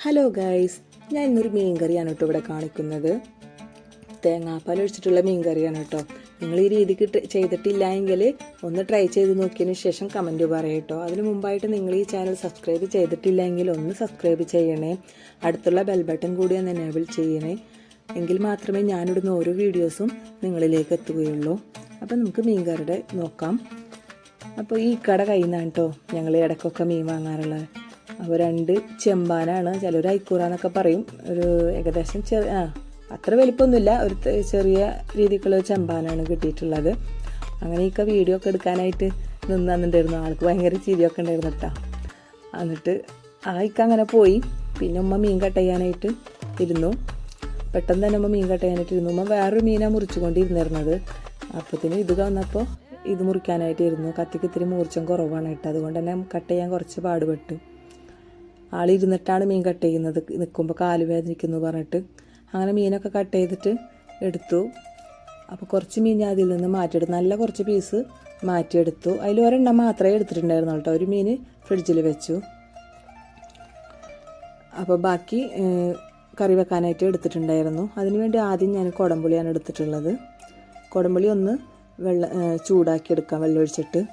Hello guys ഞാൻ ഇന്നൊരു മീൻ കറിയാണ് കേട്ടോ ഇവിടെ കാണിക്കുന്നത്. തേങ്ങാപ്പാൽ ഒഴിച്ചിട്ടുള്ള മീൻ കറിയാണ് കേട്ടോ. നിങ്ങൾ ഈ രീതിക്ക് ചെയ്തിട്ടില്ല എങ്കിൽ ഒന്ന് ട്രൈ ചെയ്ത് നോക്കിയതിന് ശേഷം കമന്റ് പറയാം കേട്ടോ. അതിന് മുമ്പായിട്ട് നിങ്ങൾ ഈ ചാനൽ സബ്സ്ക്രൈബ് ചെയ്തിട്ടില്ല എങ്കിൽ ഒന്ന് സബ്സ്ക്രൈബ് ചെയ്യണേ. അടുത്തുള്ള ബെൽ ബട്ടൺ കൂടി ഒന്ന് എനേബിൾ ചെയ്യണേ. എങ്കിൽ മാത്രമേ ഞാനിടുന്ന ഓരോ വീഡിയോസും നിങ്ങളിലേക്ക് എത്തുകയുള്ളൂ. അപ്പം നമുക്ക് മീൻ കറിയുടെ നോക്കാം. അപ്പോൾ ഈ കട കയ്യിൽ നിന്നാണ് കേട്ടോ ഞങ്ങൾ ഇടയ്ക്കൊക്കെ മീൻ വാങ്ങാറുള്ളത്. അപ്പോൾ രണ്ട് ചെമ്പാനാണ്. ചിലർ ഐക്കൂറാന്നൊക്കെ പറയും. ഒരു ഏകദേശം ചെറിയ ആ അത്ര വലിപ്പമൊന്നുമില്ല. ഒരു ചെറിയ രീതിക്കുള്ള ചെമ്പാനാണ് കിട്ടിയിട്ടുള്ളത്. അങ്ങനെയൊക്കെ വീഡിയോ ഒക്കെ എടുക്കാനായിട്ട് നിന്ന് തന്നിട്ടുണ്ടായിരുന്നു ആൾക്ക് ഭയങ്കര ചിരിയൊക്കെ ഉണ്ടായിരുന്നു കേട്ടോ എന്നിട്ട് ആ ഇക്ക അങ്ങനെ പോയി. പിന്നെ ഉമ്മ മീൻ കട്ട് ചെയ്യാനായിട്ട് ഇരുന്നു. പെട്ടെന്ന് തന്നെ ഉമ്മ മീൻ കട്ട് ചെയ്യാനായിട്ട് ഇരുന്നു. ഉമ്മ വേറൊരു മീനാണ് മുറിച്ചുകൊണ്ടിരുന്നിരുന്നത്. അപ്പത്തിന് ഇത് വന്നപ്പോൾ ഇത് മുറിക്കാനായിട്ട് ഇരുന്നു. കത്തിക്ക് ഇത്തിരി മൂർച്ചം കുറവാണ് കേട്ടോ. അതുകൊണ്ട് തന്നെ കട്ട് ചെയ്യാൻ കുറച്ച് പാടുപെട്ട്. ആളിരുന്നിട്ടാണ് മീൻ കട്ട് ചെയ്യുന്നത്. നിൽക്കുമ്പോൾ കാൽ വേദനിക്കുന്നു പറഞ്ഞിട്ട്. അങ്ങനെ മീനൊക്കെ കട്ട് ചെയ്തിട്ട് എടുത്തു. അപ്പോൾ കുറച്ച് മീൻ ഞാൻ അതിൽ നിന്ന് മാറ്റിയെടുത്തു. നല്ല കുറച്ച് പീസ് മാറ്റിയെടുത്തു. അതിൽ ഒരെണ്ണം മാത്രമേ എടുത്തിട്ടുണ്ടായിരുന്നു കേട്ടോ. ഒരു മീൻ ഫ്രിഡ്ജിൽ വെച്ചു. അപ്പോൾ ബാക്കി കറി വെക്കാനായിട്ട് എടുത്തിട്ടുണ്ടായിരുന്നു. അതിനുവേണ്ടി ആദ്യം ഞാൻ കുടംപുളിയാണ് എടുത്തിട്ടുള്ളത്. കുടംപുളി ഒന്ന് വെള്ള ചൂടാക്കി എടുക്കാം വെള്ളമൊഴിച്ചിട്ട്.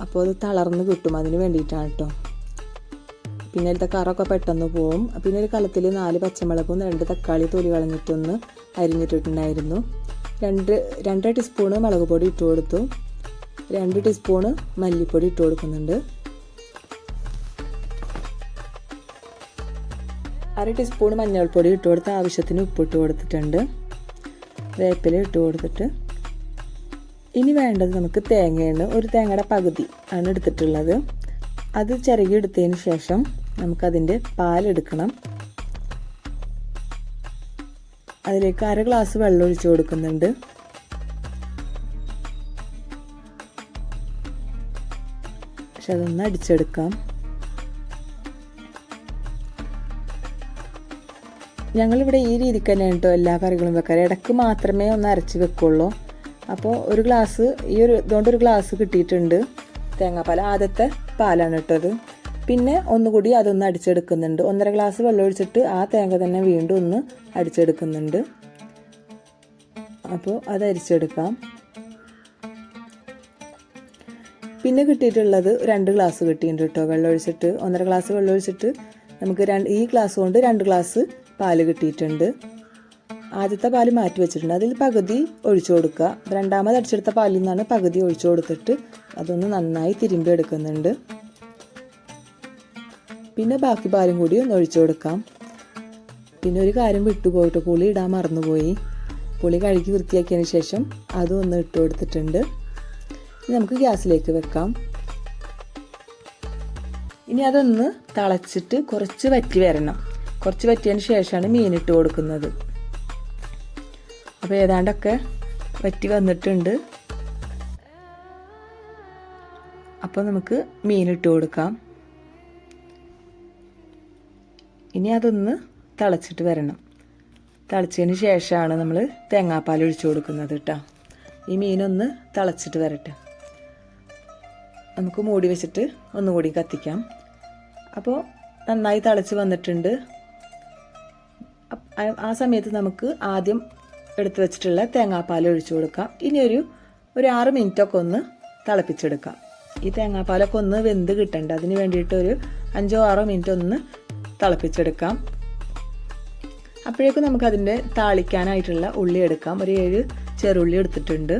അപ്പോൾ അത് തളർന്ന് കിട്ടും അതിന് വേണ്ടിയിട്ടാണ് കേട്ടോ. പിന്നെ അതിലത്തെ കറൊക്കെ പെട്ടെന്ന് പോവും. പിന്നെ ഒരു കലത്തിൽ നാല് പച്ചമുളകും രണ്ട് തക്കാളി തൊലി കളഞ്ഞിട്ടൊന്ന് അരിഞ്ഞിട്ടിട്ടുണ്ടായിരുന്നു. രണ്ട് രണ്ട് ടീസ്പൂണ് മുളക് പൊടി ഇട്ട് കൊടുത്തു. രണ്ട് ടീസ്പൂണ് മല്ലിപ്പൊടി ഇട്ട് കൊടുക്കുന്നുണ്ട്. അര ടീസ്പൂൺ മഞ്ഞൾപ്പൊടി ഇട്ട് കൊടുത്ത് ആവശ്യത്തിന് ഉപ്പിട്ട് കൊടുത്തിട്ടുണ്ട്. വേപ്പില ഇട്ട് കൊടുത്തിട്ട്. ഇനി വേണ്ടത് നമുക്ക് തേങ്ങയാണ്. ഒരു തേങ്ങയുടെ പകുതി ആണ് എടുത്തിട്ടുള്ളത്. അത് ചിരകി എടുത്തതിന് ശേഷം നമുക്കതിന്റെ പാലെടുക്കണം. അതിലേക്ക് അര ഗ്ലാസ് വെള്ളം ഒഴിച്ചു കൊടുക്കുന്നുണ്ട്. പക്ഷെ അതൊന്ന് അടിച്ചെടുക്കാം. ഞങ്ങളിവിടെ ഈ രീതിക്ക് തന്നെയാണ് കേട്ടോ എല്ലാ കറികളും വെക്കാറ്. ഇടയ്ക്ക് മാത്രമേ ഒന്ന് അരച്ച് വെക്കുള്ളൂ. അപ്പോൾ ഒരു ഗ്ലാസ് ഈ ഒരു ഇതുകൊണ്ട് ഒരു ഗ്ലാസ് കിട്ടിയിട്ടുണ്ട്. തേങ്ങാപ്പാൽ ആദ്യത്തെ പാലാണ് ഇട്ടത്. പിന്നെ ഒന്നുകൂടി അതൊന്ന് അടിച്ചെടുക്കുന്നുണ്ട്. ഒന്നര ഗ്ലാസ് വെള്ളം ഒഴിച്ചിട്ട് ആ തേങ്ങ തന്നെ വീണ്ടും ഒന്ന് അടിച്ചെടുക്കുന്നുണ്ട്. അപ്പോൾ അത് അരിച്ചെടുക്കാം. പിന്നെ കിട്ടിയിട്ടുള്ളത് രണ്ട് ഗ്ലാസ് കിട്ടിയിട്ടുണ്ട് കേട്ടോ. വെള്ളം ഒഴിച്ചിട്ട് ഒന്നര ഗ്ലാസ് വെള്ളം ഒഴിച്ചിട്ട് നമുക്ക് രണ്ട് ഈ ഗ്ലാസ് കൊണ്ട് രണ്ട് ഗ്ലാസ് പാൽ കിട്ടിയിട്ടുണ്ട്. ആദ്യത്തെ പാൽ മാറ്റി വെച്ചിട്ടുണ്ട്. അതിൽ പകുതി ഒഴിച്ചു കൊടുക്കുക. രണ്ടാമത് അടിച്ചെടുത്ത പാലിൽ നിന്നാണ് പകുതി ഒഴിച്ചു കൊടുത്തിട്ട് അതൊന്ന് നന്നായി തിരുമ്പി എടുക്കുന്നുണ്ട് പിന്നെ ബാക്കി പാലും കൂടി ഒന്ന് ഒഴിച്ചു കൊടുക്കാം. പിന്നെ ഒരു കാര്യം വിട്ടുപോയിട്ട് പുളി ഇടാൻ മറന്നുപോയി. പുളി കഴുകി വൃത്തിയാക്കിയതിന് ശേഷം അതും ഒന്ന് ഇട്ട് കൊടുത്തിട്ടുണ്ട്. ഇനി നമുക്ക് ഗ്യാസിലേക്ക് വെക്കാം. ഇനി അതൊന്ന് തിളച്ചിട്ട് കുറച്ച് വറ്റി വരണം. കുറച്ച് വറ്റിയതിന് ശേഷമാണ് മീൻ ഇട്ട് കൊടുക്കുന്നത്. അപ്പോൾ ഏതാണ്ടൊക്കെ വറ്റി വന്നിട്ടുണ്ട്. അപ്പോൾ നമുക്ക് മീൻ ഇട്ട് കൊടുക്കാം. ഇനി അതൊന്ന് തിളച്ചിട്ട് വരണം. തിളച്ചതിന് ശേഷമാണ് നമ്മൾ തേങ്ങാപ്പാൽ ഒഴിച്ചു കൊടുക്കുന്നത് കേട്ടോ ഈ മീനൊന്ന് തിളച്ചിട്ട് വരട്ടെ. നമുക്ക് മൂടി വെച്ചിട്ട് ഒന്നുകൂടി കത്തിക്കാം. അപ്പോൾ നന്നായി തിളച്ച് വന്നിട്ടുണ്ട്. ആ- സമയത്ത് നമുക്ക് ആദ്യം എടുത്തു വെച്ചിട്ടുള്ള തേങ്ങാപ്പാൽ ഒഴിച്ചു കൊടുക്കാം. ഇനി ഒരു ഒരു ആറ് മിനിറ്റൊക്കെ ഒന്ന് തിളപ്പിച്ചെടുക്കാം. ഈ തേങ്ങാപ്പാലൊക്കെ ഒന്ന് വെന്ത് കിട്ടണ്ട? അതിന് വേണ്ടിയിട്ട് ഒരു അഞ്ചോ ആറോ മിനിറ്റ് ഒന്ന് തിളപ്പിച്ചെടുക്കാം. അപ്പോഴേക്കും നമുക്കതിന്റെ താളിക്കാനായിട്ടുള്ള ഉള്ളി എടുക്കാം. ഒരു ഏഴ് ചെറുള്ളി എടുത്തിട്ടുണ്ട്.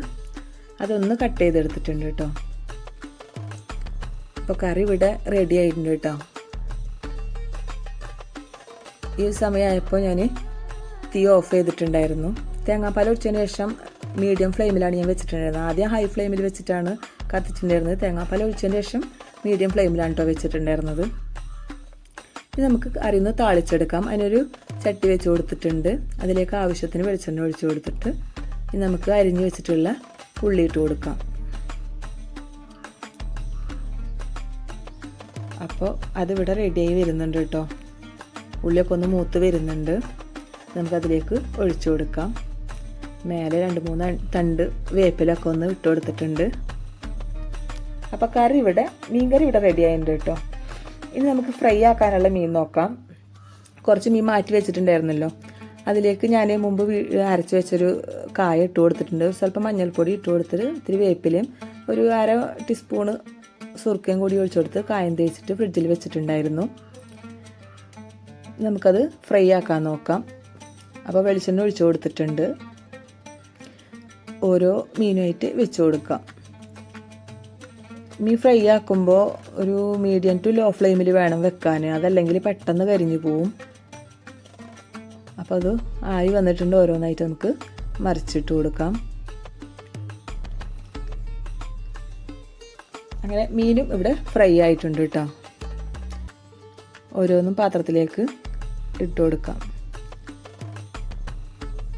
അതൊന്ന് കട്ട് ചെയ്തെടുത്തിട്ടുണ്ട് കേട്ടോ. അപ്പോൾ കറി ഇവിടെ റെഡി ആയിട്ടുണ്ട് കേട്ടോ. ഈ സമയമായപ്പോൾ ഞാൻ തീ ഓഫ് ചെയ്തിട്ടുണ്ടായിരുന്നു. തേങ്ങാപ്പാൽ ഒഴിച്ചതിന് ശേഷം മീഡിയം ഫ്ലെയിമിലാണ് ഞാൻ വെച്ചിട്ടുണ്ടായിരുന്നത്. ആദ്യം ഹൈ ഫ്ലെയിമിൽ വെച്ചിട്ടാണ് കത്തിച്ചിട്ടുണ്ടായിരുന്നത്. തേങ്ങാപ്പാൽ ഒഴിച്ചതിന് ശേഷം മീഡിയം ഫ്ലെയിമിലാണ് കേട്ടോ വെച്ചിട്ടുണ്ടായിരുന്നത്. ഇനി നമുക്ക് അറിയുന്ന താളിച്ചെടുക്കാം. അതിനൊരു ചട്ടി വെച്ച് കൊടുത്തിട്ടുണ്ട്. അതിലേക്ക് ആവശ്യത്തിന് വെളിച്ചെണ്ണ ഒഴിച്ചു കൊടുത്തിട്ട് ഇനി നമുക്ക് അരിഞ്ഞു വെച്ചിട്ടുള്ള ഉള്ളി ഇട്ട് കൊടുക്കാം. അപ്പോൾ അതിവിടെ റെഡിയായി വരുന്നുണ്ട് കേട്ടോ. ഉള്ളിയൊക്കെ ഒന്ന് മൂത്ത് വരുന്നുണ്ട്. നമുക്കതിലേക്ക് ഒഴിച്ചു കൊടുക്കാം. മേലെ രണ്ട് മൂന്ന് തണ്ട് വേപ്പിലൊക്കെ ഒന്ന് ഇട്ട് കൊടുത്തിട്ടുണ്ട്. അപ്പോൾ കറി ഇവിടെ മീൻ കറി ഇവിടെ റെഡി ആയിട്ടുണ്ട് കേട്ടോ. ഇനി നമുക്ക് ഫ്രൈ ആക്കാനുള്ള മീൻ നോക്കാം. കുറച്ച് മീൻ മാറ്റി വെച്ചിട്ടുണ്ടായിരുന്നല്ലോ. അതിലേക്ക് ഞാൻ മുമ്പ് അരച്ച് വെച്ചൊരു കായ ഇട്ട് കൊടുത്തിട്ടുണ്ട്. സ്വല്പം മഞ്ഞൾപ്പൊടി ഇട്ട് കൊടുത്തിട്ട് ഇത്തിരി വേപ്പിലയും ഒരു അര ടീസ്പൂണ് സുർക്കയും കൂടി ഒഴിച്ചു കൊടുത്ത് കായം തേച്ചിട്ട് ഫ്രിഡ്ജിൽ വെച്ചിട്ടുണ്ടായിരുന്നു. നമുക്കത് ഫ്രൈ ആക്കാൻ നോക്കാം. അപ്പോൾ വെളിച്ചെണ്ണ ഒഴിച്ചു കൊടുത്തിട്ടുണ്ട്. ഓരോ മീനുമായിട്ട് വെച്ച് കൊടുക്കാം. മീൻ ഫ്രൈ ആക്കുമ്പോൾ ഒരു മീഡിയം ടു ലോ ഫ്ലെയിമിൽ വേണം വെക്കാൻ അതല്ലെങ്കിൽ പെട്ടെന്ന് കരിഞ്ഞു പോവും. അപ്പോൾ അത് ആയി വന്നിട്ടുണ്ട് ഓരോന്നായിട്ട് നമുക്ക് മറിച്ചിട്ട് കൊടുക്കാം. അങ്ങനെ മീനും ഇവിടെ ഫ്രൈ ആയിട്ടുണ്ട് കേട്ടോ. ഓരോന്നും പാത്രത്തിലേക്ക് ഇട്ട് കൊടുക്കാം.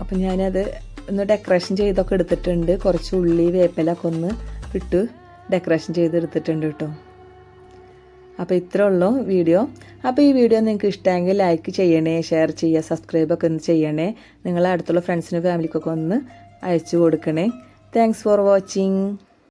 അപ്പം ഞാനത് ഒന്ന് ഡെക്കറേഷൻ ചെയ്തൊക്കെ എടുത്തിട്ടുണ്ട്. കുറച്ച് ഉള്ളി വേപ്പിലൊക്കെ ഒന്ന് ഇട്ട് ഡെക്കറേഷൻ ചെയ്തെടുത്തിട്ടുണ്ട് കേട്ടോ. അപ്പോൾ ഇത്ര ഉള്ളൂ വീഡിയോ. അപ്പോൾ ഈ വീഡിയോ നിങ്ങൾക്ക് ഇഷ്ടമെങ്കിൽ ലൈക്ക് ചെയ്യണേ ഷെയർ ചെയ്യുക സബ്സ്ക്രൈബൊക്കെ ഒന്ന് ചെയ്യണേ. നിങ്ങളെ അടുത്തുള്ള ഫ്രണ്ട്സിനും ഫാമിലിക്കൊക്കെ ഒന്ന് അയച്ചു കൊടുക്കണേ. Thanks for watching